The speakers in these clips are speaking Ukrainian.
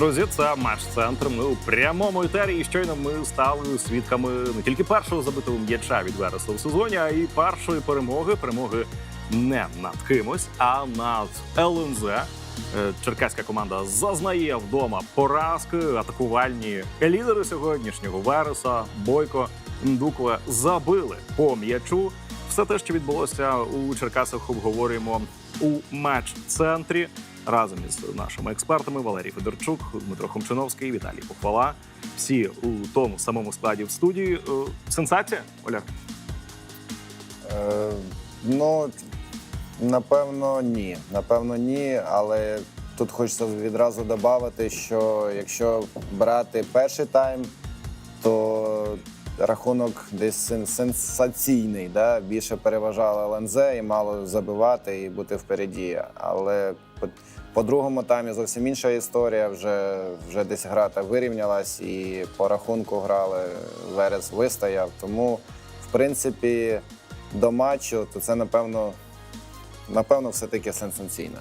Друзі, це матч центр. Ми у прямому етері. І щойно ми стали свідками не тільки першого забитого м'яча від Вереса в сезоні, а й першої перемоги. Перемоги не над кимось, а над ЛНЗ. Е, Черкаська команда зазнає вдома поразки. Атакувальні лідери сьогоднішнього Вереса, Бойко, Ндукове забили по м'ячу. Все те, що відбулося у Черкасах, обговорюємо у матч-центрі разом із нашими експертами Валерій Федорчук, Дмитро Хомчиновський, Віталій Похвала. Всі у тому самому складі в студії. Е, Сенсація, Оля? Е, ну, напевно, ні. Напевно, ні. Але тут хочеться відразу додати, що якщо брати перший тайм, то рахунок десь сенсаційний. Да? Більше переважало ЛНЗ і мало забивати і бути впереді. Але по, по другому таймі зовсім інша історія. Вже, вже десь гра та вирівнялась, і по рахунку грали. Верес вистояв. Тому, в принципі, до матчу, то це напевно, напевно, все-таки сенсаційно.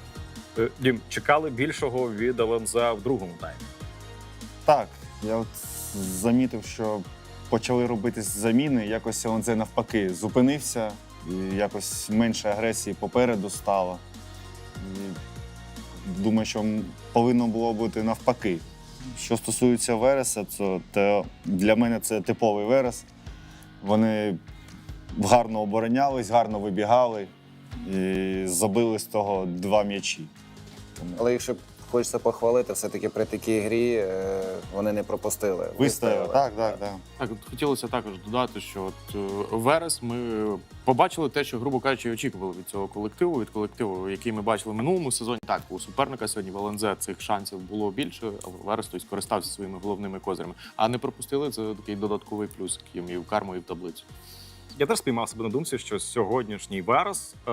Е, Дім, чекали більшого від ЛНЗ в другому таймі. Так, я от замітив, що почали робити заміни. Якось ЛНЗ навпаки зупинився, і якось менше агресії попереду стало. І думаю, що повинно було бути навпаки. Що стосується Вереса, то для мене це типовий Верес. Вони гарно оборонялись, гарно вибігали і забили з того два м'ячі. Але якщо хочеться похвалити, все-таки при такій грі е, вони не пропустили. вистояли. Так, так, так. Так, хотілося також додати, що от е, Верес ми побачили те, що, грубо кажучи, очікували від цього колективу, від колективу, який ми бачили в минулому сезоні. Так, у суперника сьогодні в ЛНЗ цих шансів було більше, але Верес тобто, скористався своїми головними козирями. А не пропустили це такий додатковий плюс, яким і в карму, і в таблицю. Я теж спіймав себе на думці, що сьогоднішній Верес е,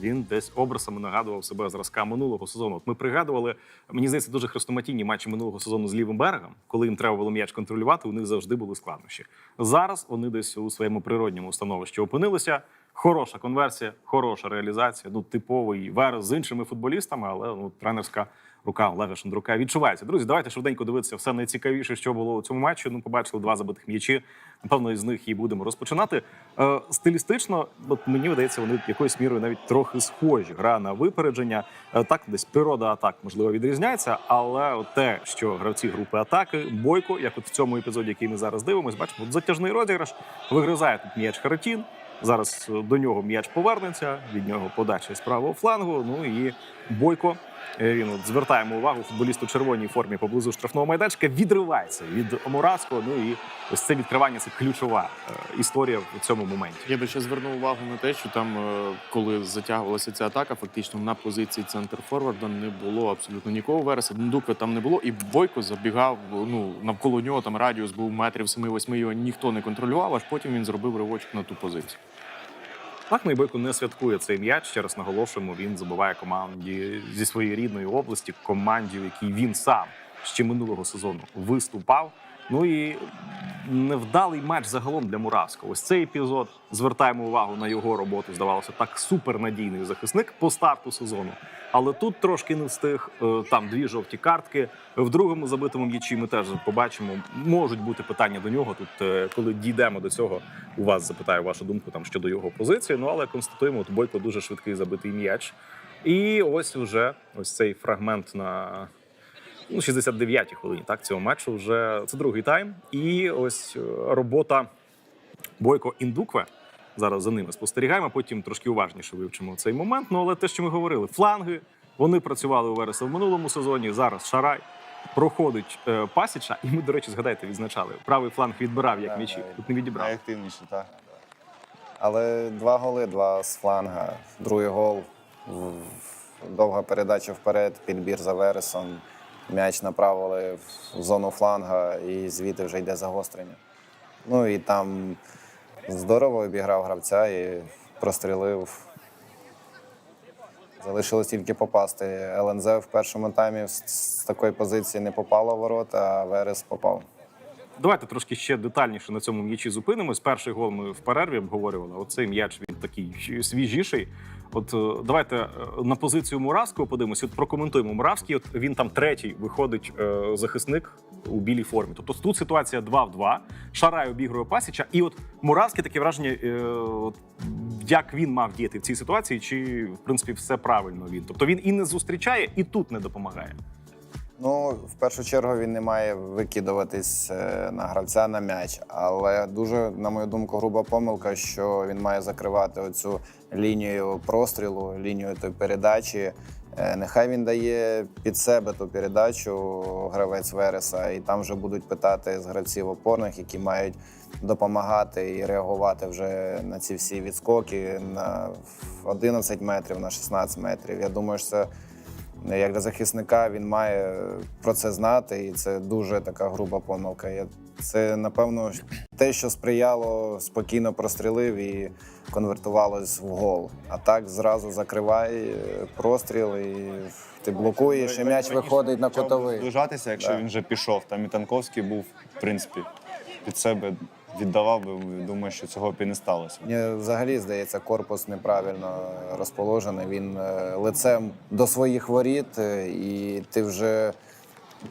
він десь образами нагадував себе зразка минулого сезону. От ми пригадували, мені здається, дуже хрестоматійні матчі минулого сезону з лівим берегом, коли їм треба було м'яч контролювати, у них завжди були складнощі. Зараз вони десь у своєму природньому становищі опинилися. Хороша конверсія, хороша реалізація. Ну, типовий Верес з іншими футболістами, але ну, тренерська рука Олега Шандрука відчувається. Друзі, давайте швиденько дивитися все найцікавіше, що було у цьому матчі. Ну, побачили два забитих м'ячі. Напевно, із них і будемо розпочинати. Е, стилістично, от мені видається, вони якоюсь мірою навіть трохи схожі. Гра на випередження. Е, так, десь природа атак можливо відрізняється, але те, що гравці групи атаки, бойко, як от в цьому епізоді, який ми зараз дивимося, бачимо, от затяжний розіграш вигризає тут м'яч Харатін. Зараз е, до нього м'яч повернеться, від нього подача з правого флангу. Ну і бойко. Е, Він от звертаємо увагу футболіст у червоній формі поблизу штрафного майданчика. Відривається від Омураського. Ну і ось це відкривання це ключова е, історія в цьому моменті. Я би ще звернув увагу на те, що там, е, коли затягувалася ця атака, фактично на позиції центр форварда не було абсолютно нікого. Вереса Дундука там не було, і Бойко забігав. Ну навколо нього там радіус був метрів 7-8, його ніхто не контролював. Аж потім він зробив ривочок на ту позицію. Так, і не святкує цей м'яч. Ще раз наголошуємо, він забиває команді зі своєї рідної області, команді, в якій він сам ще минулого сезону виступав. Ну і невдалий матч загалом для Муравського. Ось цей епізод. Звертаємо увагу на його роботу. Здавалося, так супернадійний захисник по старту сезону. Але тут трошки не встиг. Е, Там дві жовті картки. В другому забитому м'ячі ми теж побачимо. Можуть бути питання до нього. Тут, е, коли дійдемо до цього, у вас запитаю вашу думку там щодо його позиції. Ну але констатуємо, от Бойко дуже швидкий забитий м'яч. І ось уже ось цей фрагмент на ну, 69-й хвилині. Так, цього матчу вже це другий тайм. І ось е, робота Бойко Індукве. Зараз за ними спостерігаємо. Потім трошки уважніше вивчимо цей момент. Ну але те, що ми говорили, фланги вони працювали у Вереса в минулому сезоні. Зараз Шарай проходить е, пасіча, і ми, до речі, згадайте, відзначали. Правий фланг відбирав як Так, м'ячі. навіть. Тут не відібрав. Найактивніше, так. Але два голи, два з фланга. Другий гол, довга передача вперед, підбір за Вересом. М'яч направили в зону фланга, і звідти вже йде загострення. Ну і там здорово обіграв гравця і прострілив. Залишилось тільки попасти. ЛНЗ в першому таймі з, такої позиції не попало в ворота, а Верес попав. Давайте трошки ще детальніше на цьому м'ячі зупинимось. Перший гол ми в перерві обговорювали. Оцей м'яч він такий свіжіший. От е, давайте е, на позицію Муравського подивимося. От прокоментуємо Муравський. От він там третій виходить е, захисник у білій формі. Тобто тут ситуація 2 в 2. Шарай обігрує Пасіча, і от Муравський таке враження, е, от, як він мав діяти в цій ситуації, чи в принципі все правильно він. Тобто він і не зустрічає, і тут не допомагає. Ну, в першу чергу він не має викидуватись е, на гравця на м'яч. Але дуже, на мою думку, груба помилка, що він має закривати оцю лінію прострілу, лінію тої передачі. Е, Нехай він дає під себе ту передачу гравець Вереса, і там вже будуть питати з гравців опорних, які мають допомагати і реагувати вже на ці всі відскоки на 11 метрів, на 16 метрів. Я думаю, що це як для захисника він має про це знати, і це дуже така груба помилка. Це напевно те, що сприяло спокійно прострілив і конвертувалось в гол. А так зразу закривай е, простріл, і ти блокуєш, і м'яч виходить на котовий. Зближатися, якщо він вже пішов. Там і Танковський був, в принципі, під себе віддавав би. Думаю, що цього б і не сталося. Мені взагалі здається, корпус неправильно розположений. Він е, лицем до своїх воріт, е, і ти вже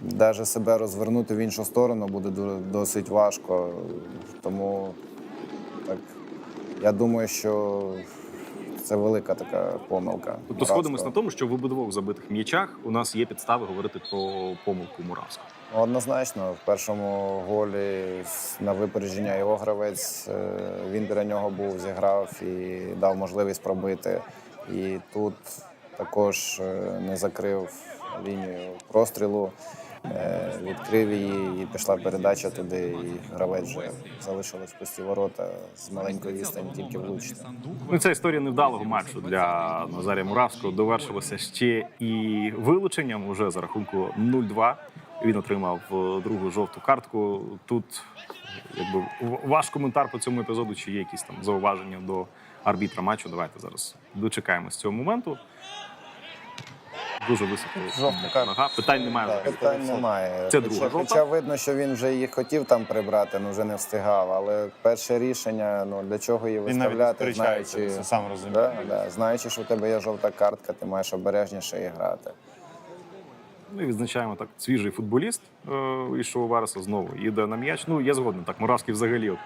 навіть себе розвернути в іншу сторону буде досить важко. Тому так, я думаю, що це велика така помилка. Тобто Муравського. сходимось на тому, що в обидвох забитих м'ячах у нас є підстави говорити про помилку Муравського. Однозначно, в першому голі на випередження його гравець. е, Він біля нього був, зіграв і дав можливість пробити. І тут також е, не закрив лінію прострілу, е, відкрив її і пішла передача туди. І гравець вже залишилось пусті ворота з маленької відстані, тільки влучити. Ну, ця історія невдалого матчу для Назарія Муравського довершилася ще і вилученням уже за рахунку 0-2. Він отримав е, другу жовту картку. Тут якби ваш коментар по цьому епізоду, чи є якісь там зауваження до арбітра матчу. Давайте зараз дочекаємось цього моменту. Дуже високо Жовта картка. нога. Питань немає. Так, питань немає. Це хоча, друга жовта. хоча видно, що він вже її хотів там прибрати, але вже не встигав. Але перше рішення, ну для чого її виставляти, сперечається, знаючи, сам розуміє. да, да, знаючи, що у тебе є жовта картка, ти маєш обережніше і грати. І відзначаємо так, свіжий футболіст е, із Вереса знову їде на м'яч. Ну, я згоден. Так, Муравський взагалі. От,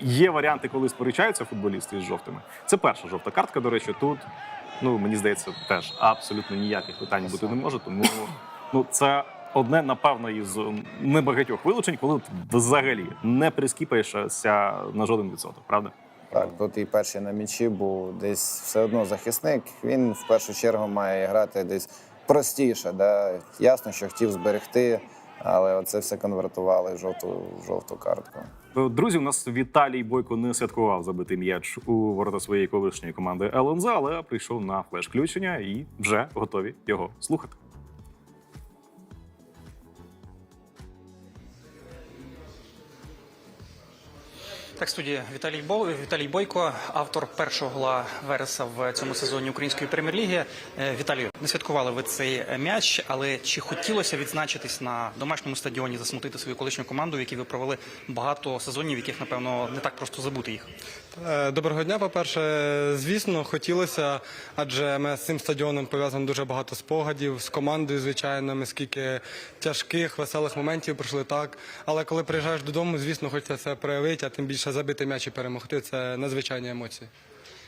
є варіанти, коли сперечаються футболісти із жовтими. Це перша жовта картка, до речі, тут. Ну, мені здається, теж абсолютно ніяких питань бути не може. Тому ну, це одне, напевно, із небагатьох вилучень, коли взагалі не прискіпаєшся на жоден відсоток, правда? Так, тут і перший на м'ячі був десь все одно захисник. Він в першу чергу має грати десь простіше. Да? Ясно, що хотів зберегти, але це все конвертували в жовту, в жовту картку. Е, Друзі, у нас Віталій Бойко не святкував забитий м'яч у ворота своєї колишньої команди ЛНЗ, але прийшов на флеш-включення і вже готові його слухати. Так, студія Віталій Бо Віталій Бойко, автор першого гола Вереса в цьому сезоні української прем'єр-ліги. Е, Віталію, не святкували ви цей м'яч, але чи хотілося відзначитись на домашньому стадіоні, засмутити свою колишню команду, в якій ви провели багато сезонів, яких напевно не так просто забути їх? Е, Доброго дня. По-перше, звісно, хотілося, адже ми з цим стадіоном пов'язано дуже багато спогадів з командою, звичайно, ми скільки тяжких, веселих моментів пройшли так. Але коли приїжджаєш додому, звісно, хочеться себе проявити, а тим більше забити м'яч і перемогти. Це надзвичайні емоції.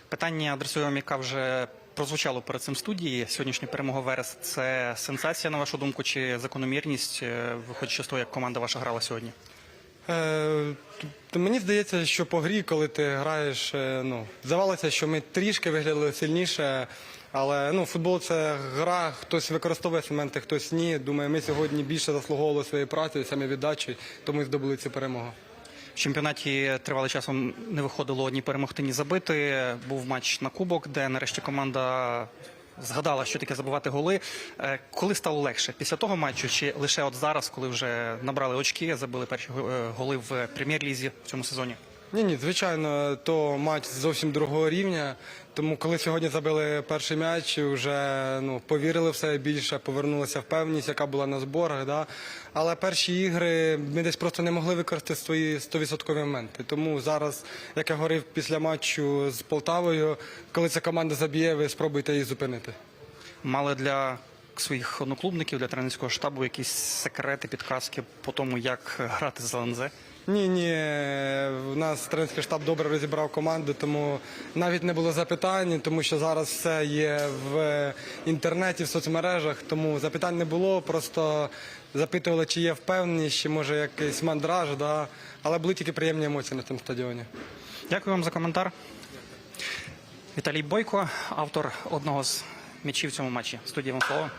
Питання адресую вам, яка вже прозвучало перед цим студії. Сьогоднішня перемога Верес це сенсація, на вашу думку, чи закономірність, е, виходячи з того, як команда ваша грала сьогодні? Е, мені здається, що по грі, коли ти граєш, е, ну здавалося, що ми трішки виглядали сильніше. Але ну, футбол це гра, хтось використовує ці моменти, хтось ні. Думаю, ми сьогодні більше заслуговували своєю працею, саме віддачі, тому і здобули цю перемогу. В чемпіонаті тривалий часом не виходило ні перемогти, ні забити. Був матч на кубок, де нарешті команда згадала, що таке забувати голи. Е, Коли стало легше? Після того матчу чи лише от зараз, коли вже набрали очки, забили перші е, голи в прем'єр-лізі в цьому сезоні? Ні, ні, звичайно, то матч зовсім другого рівня. Тому коли сьогодні забили перший м'яч, вже ну, повірили в себе більше, повернулася впевненість, яка була на зборах. Да? Але перші ігри ми десь просто не могли використати свої 100% моменти. Тому зараз, як я говорив після матчу з Полтавою, коли ця команда заб'є, ви спробуйте її зупинити. Мали для своїх одноклубників, для тренерського штабу якісь секрети, підказки по тому, як грати з ЛНЗ? Ні, ні, у нас тренерський штаб добре розібрав команду, тому навіть не було запитань, тому що зараз все є в інтернеті, в соцмережах, тому запитань не було. Просто запитували, чи є впевненість, чи може якийсь мандраж, да? але були тільки приємні емоції на тому стадіоні. Дякую вам за коментар. Віталій Бойко, автор одного з м'ячів в цьому матчі. Студія вам слово.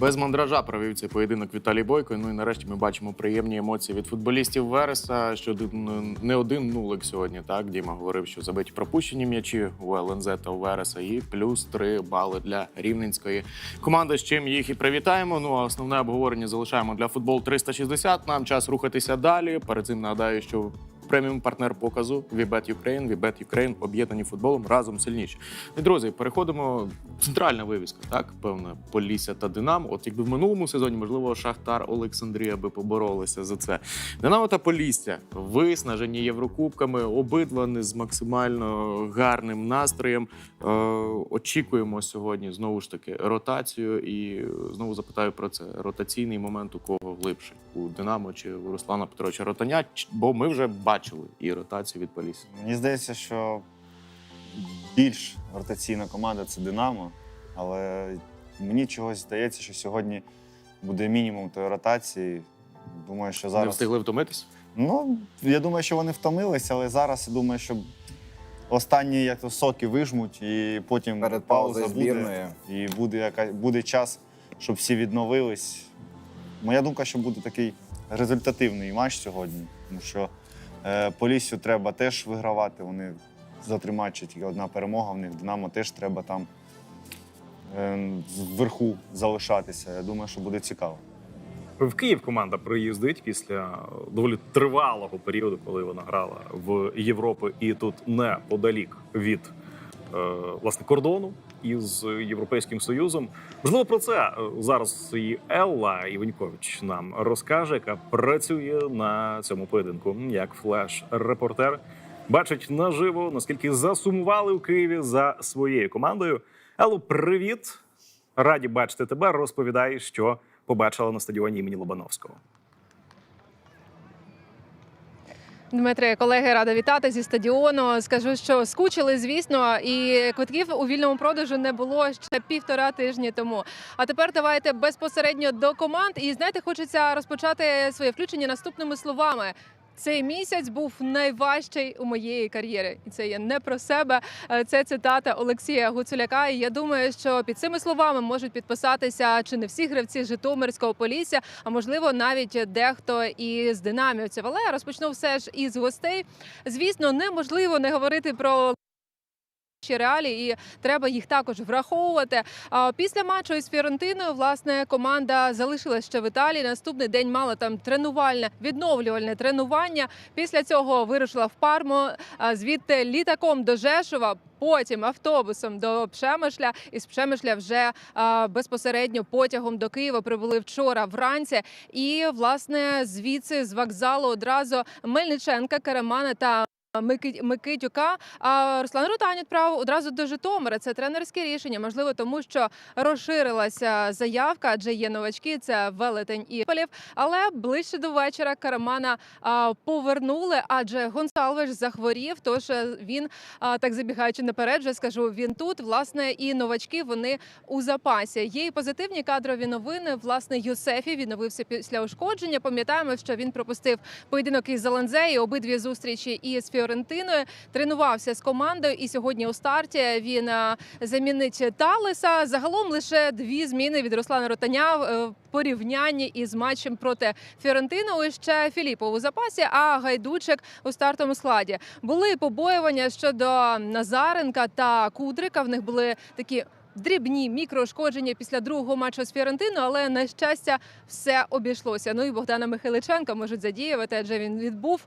Без мандража провів цей поєдинок Віталій Бойко. Ну і нарешті ми бачимо приємні емоції від футболістів Вереса. Що ну, не один нулик сьогодні. Так Діма говорив, що забиті пропущені м'ячі у ЛНЗ та у Вереса, і плюс три бали для рівненської команди. З чим їх і привітаємо. Ну а основне обговорення залишаємо для футбол 360. Нам час рухатися далі. Перед цим нагадаю, що преміум партнер показу Вібет Ukraine, Вібет Ukraine об'єднані футболом разом сильніші. І друзі, переходимо центральна вивіска, так певно, Полісся та Динамо. От якби в минулому сезоні, можливо, Шахтар Олександрія би поборолися за це. Динамо та Полісся виснажені Єврокубками, обидва не з максимально гарним настроєм. Е, очікуємо сьогодні знову ж таки ротацію. І знову запитаю про це: ротаційний момент у кого глибше у Динамо чи у Руслана Петровича Ротаня? Бо ми вже бачили і ротацію від Полісся. Мені здається, що більш ротаційна команда це Динамо, але мені чогось здається, що сьогодні буде мінімум тої ротації. Думаю, що Не зараз. встигли втомитись? Ну, я думаю, що вони втомилися, але зараз я думаю, що останні як то соки вижмуть, і потім Перед пауза буде. І буде, яка, буде час, щоб всі відновились. Моя думка, що буде такий результативний матч сьогодні, тому що Поліссю треба теж вигравати. Вони за три матчі тільки одна перемога в них. Динамо теж треба там е, вверху залишатися. Я думаю, що буде цікаво. В Київ команда приїздить після доволі тривалого періоду, коли вона грала в Європі, і тут неподалік від е, власне кордону із Європейським Союзом. Можливо, про це е, зараз і Елла Іванькович нам розкаже, яка працює на цьому поєдинку як флеш-репортер. Бачить наживо, наскільки засумували в Києві за своєю командою. Елло, привіт! Раді бачити тебе. Розповідай, що побачила на стадіоні імені Лобановського. Дмитре, колеги, рада вітати зі стадіону. Скажу, що скучили, звісно, і квитків у вільному продажу не було ще півтора тижні тому. А тепер давайте безпосередньо до команд. І знаєте, хочеться розпочати своє включення наступними словами. Цей місяць був найважчий у моєї кар'єри, і це є не про себе. Е, Це цитата Олексія Гуцуляка. І я думаю, що під цими словами можуть підписатися чи не всі гравці Житомирського полісся, а можливо навіть дехто із динамівців. Але я розпочну все ж із гостей. Звісно, неможливо не говорити про. Ще реалії, і треба їх також враховувати. Після матчу із Фіорентиною, власне, команда залишилась ще в Італії. Наступний день мала там тренувальне відновлювальне тренування. Після цього вирушила в Пармо, звідти літаком до Жешова. Потім автобусом до Пшемишля, і з Пшемишля вже безпосередньо потягом до Києва прибули вчора вранці. І власне звідси з вокзалу одразу Мельниченка, Карамана та Микитюка. А Руслан Рутань відправив одразу до Житомира. Це тренерське рішення. Можливо, тому що розширилася заявка, адже є новачки. Це велетень і Полів. Але ближче до вечора Карамана повернули, адже Гонсалвеш захворів. Тож е, він так забігаючи наперед, вже скажу. Він тут власне і новачки вони у запасі. Є і позитивні кадрові новини. Власне, Юсефі відновився після ушкодження. Пам'ятаємо, що він пропустив поєдинок із Зелензеї, обидві зустрічі із Фіорентиною. Тренувався з командою, і сьогодні у старті він е, замінить Талеса. Загалом лише дві зміни від Руслана Ротаня е, в порівнянні із матчем проти Фіорентину. І ще Філіпов у запасі, а Гайдучик у стартовому складі. Були побоювання щодо Назаренка та Кудрика. В них були такі дрібні мікроушкодження після другого матчу з Фіорентино, але на щастя все обійшлося. Ну і Богдана Михайличенка можуть задіювати, адже він відбув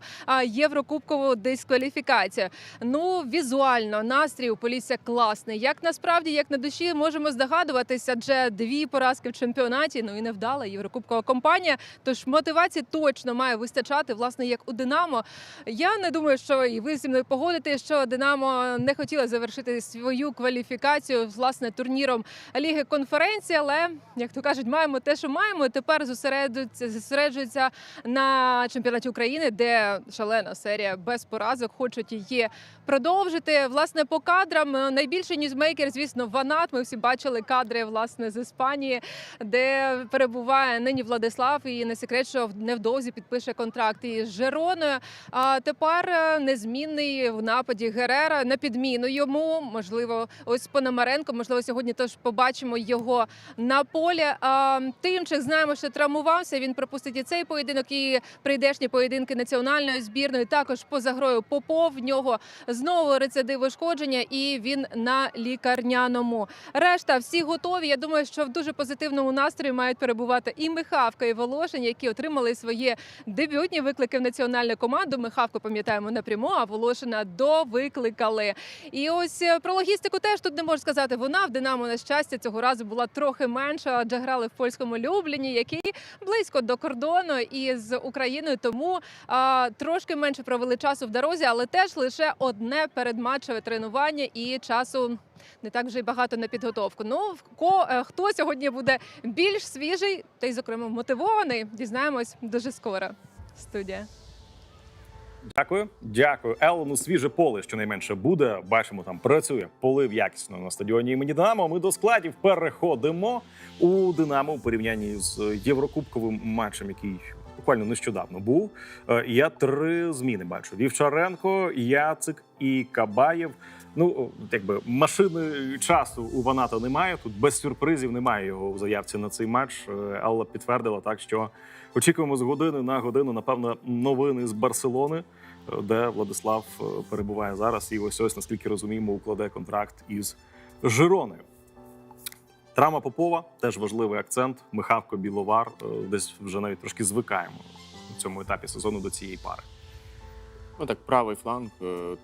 єврокубкову дискваліфікацію. Ну візуально настрій у Полісся класний. Як насправді, як на душі, можемо здогадуватися, адже дві поразки в чемпіонаті. Ну і невдала єврокубкова компанія. Тож мотивації точно має вистачати, власне, як у Динамо. Я не думаю, що і ви зі мною погодите, що Динамо не хотіла завершити свою кваліфікацію власне турніром Ліги конференції. Але як то кажуть, маємо те, що маємо. Тепер зосереджуються, зосереджуються на чемпіонаті України, де шалена серія без поразок. Хочуть її продовжити. Власне, по кадрам е, найбільший ньюзмейкер, звісно, Ванат. Ми всі бачили кадри власне з Іспанії, де перебуває нині Владислав. І не секрет, що невдовзі підпише контракт із Жероною. А тепер е, незмінний в нападі Герера на підміну йому. Можливо, ось Пономаренко. Можливо, сьогодні теж побачимо його на полі. Тимчик знаємо, що травмувався. Він пропустить і цей поєдинок, і прийдешні поєдинки національної збірної. Також поза грою Попов. В нього знову рецидив ушкодження, і він на лікарняному. Решта всі готові. Я думаю, що в дуже позитивному настрої мають перебувати і Михавка, і Волошин, які отримали свої дебютні виклики в національну команду. Михавку пам'ятаємо напряму, а Волошина довикликали. І ось е, про логістику теж тут не можу сказати. Вона в Динамо на щастя цього разу була трохи менша, адже грали в польському Любліні, який близько до кордону із Україною. Тому а, трошки менше провели часу в дорозі, але теж лише одне передматчеве тренування і часу. Не так вже й багато на підготовку. Ну е, хто сьогодні буде більш свіжий, та й зокрема мотивований, дізнаємось дуже скоро. Студія. Дякую, дякую. Елону свіже поле щонайменше буде. Бачимо, там працює полив якісно на стадіоні імені Динамо. Ми до складів переходимо у Динамо у порівнянні з єврокубковим матчем, який буквально нещодавно був. Е, Я три зміни бачу: Вівчаренко, Яцик і Кабаєв. Ну, якби машини часу у Ваната немає. Тут без сюрпризів немає його в заявці на цей матч. Е, Елла підтвердила так, що очікуємо з години на годину, напевно, новини з Барселони, е, де Владислав е, перебуває зараз. І ось ось, наскільки розуміємо, укладе контракт із Жироною. Травма Попова теж важливий акцент. Михавко Біловар е, десь вже навіть трошки звикаємо у цьому етапі сезону до цієї пари. Ну так, правий фланг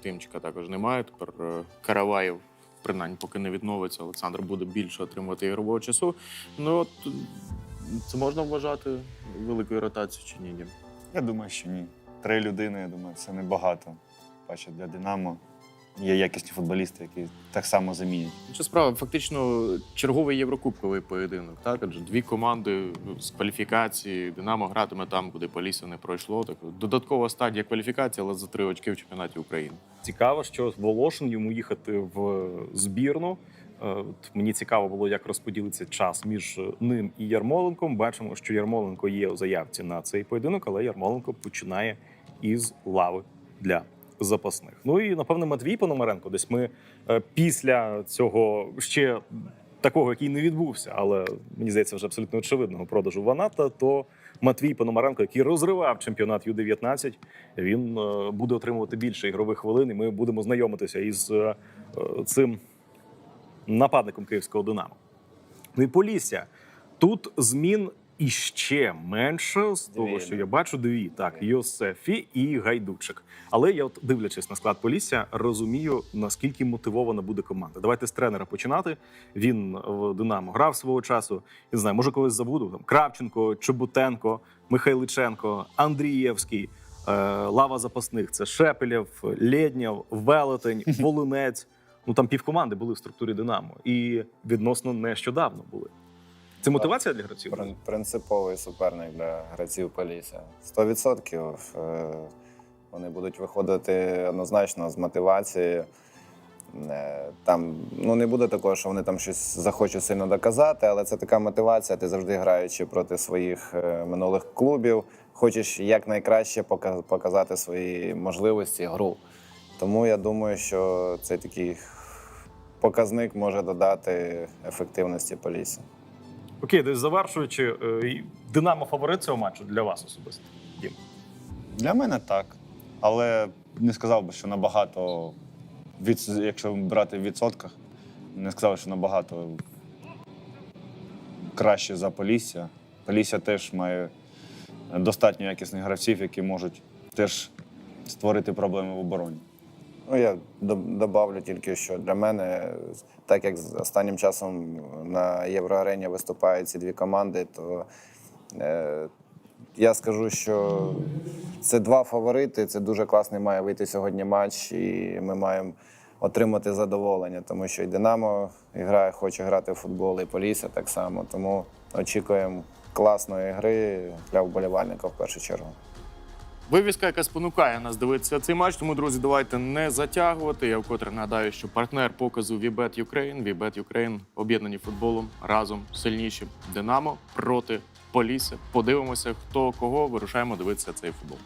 Тимчика також немає. Тепер Караваєв, принаймні, поки не відновиться, Олександр буде більше отримувати ігрового часу. Ну от це можна вважати великою ротацією чи ні? Я думаю, що ні. Три людини, я думаю, це небагато. Бачу, для Динамо є якісні футболісти, які так само замінять. Чи справа фактично черговий єврокубковий поєдинок, так? Адже дві команди з кваліфікації. Динамо гратиме там, куди Полісся не пройшло. Так додаткова стадія кваліфікації, але за три очки в чемпіонаті України. Цікаво, що Волошин йому їхати в збірну. Е, От мені цікаво було, як розподілиться час між ним і Ярмоленком. Бачимо, що Ярмоленко є у заявці на цей поєдинок, але Ярмоленко починає із лави для запасних. Ну і напевно Матвій Пономаренко. Десь ми е, після цього ще такого, який не відбувся, але мені здається, вже абсолютно очевидного продажу Ваната. То Матвій Пономаренко, який розривав чемпіонат Ю-19, він е, буде отримувати більше ігрових хвилин. І ми будемо знайомитися із цим нападником київського Динамо. Ну і Полісся. Тут змін іще менше з того, що я бачу дві. Так, Йосефі і Гайдучик. Але я, от дивлячись на склад Полісся, розумію, наскільки мотивована буде команда. Давайте з тренера починати. Він в Динамо грав свого часу. Я не знаю, може когось забуду. Там Кравченко, Чоботенко, Михайличенко, Андрієвський. е, Лава запасних це Шепелєв, Лєднєв, Велетень, Волинець. Ну там півкоманди були в структурі Динамо і відносно нещодавно були. Це мотивація для гравців? Прин- Принциповий суперник для гравців Полісся. 100% е, вони будуть виходити однозначно з мотивації. Е, Там ну не буде такого, що вони там щось захочуть сильно доказати, але це така мотивація. Ти завжди граючи проти своїх е, минулих клубів, хочеш якнайкраще показати свої можливості, гру. Тому я думаю, що цей такий показник може додати ефективності Полісся. Окей, десь завершуючи, е, Динамо фаворит цього матчу для вас особисто. Дім. Для мене так. Але не сказав би, що набагато, від, якщо брати в відсотках, не сказав, що набагато краще за Полісся. Полісся теж має достатньо якісних гравців, які можуть теж створити проблеми в обороні. Ну, я до- добавлю тільки, що для мене, так як останнім часом на Євроарені виступають ці дві команди, то е, я скажу, що це два фаворити. Це дуже класний має вийти сьогодні матч, і ми маємо отримати задоволення, тому що і Динамо грає, хоче грати в футбол, і Полісся так само. Тому очікуємо класної гри для вболівальника в першу чергу. Вивіска, яка спонукає нас дивитися цей матч. Тому, друзі, давайте не затягувати. Я вкотре нагадаю, що партнер показу Вібет Ukraine, Вібет Ukraine об'єднані футболом разом сильніші. Динамо проти Полісся. Подивимося, хто кого вирушаємо дивитися цей футбол.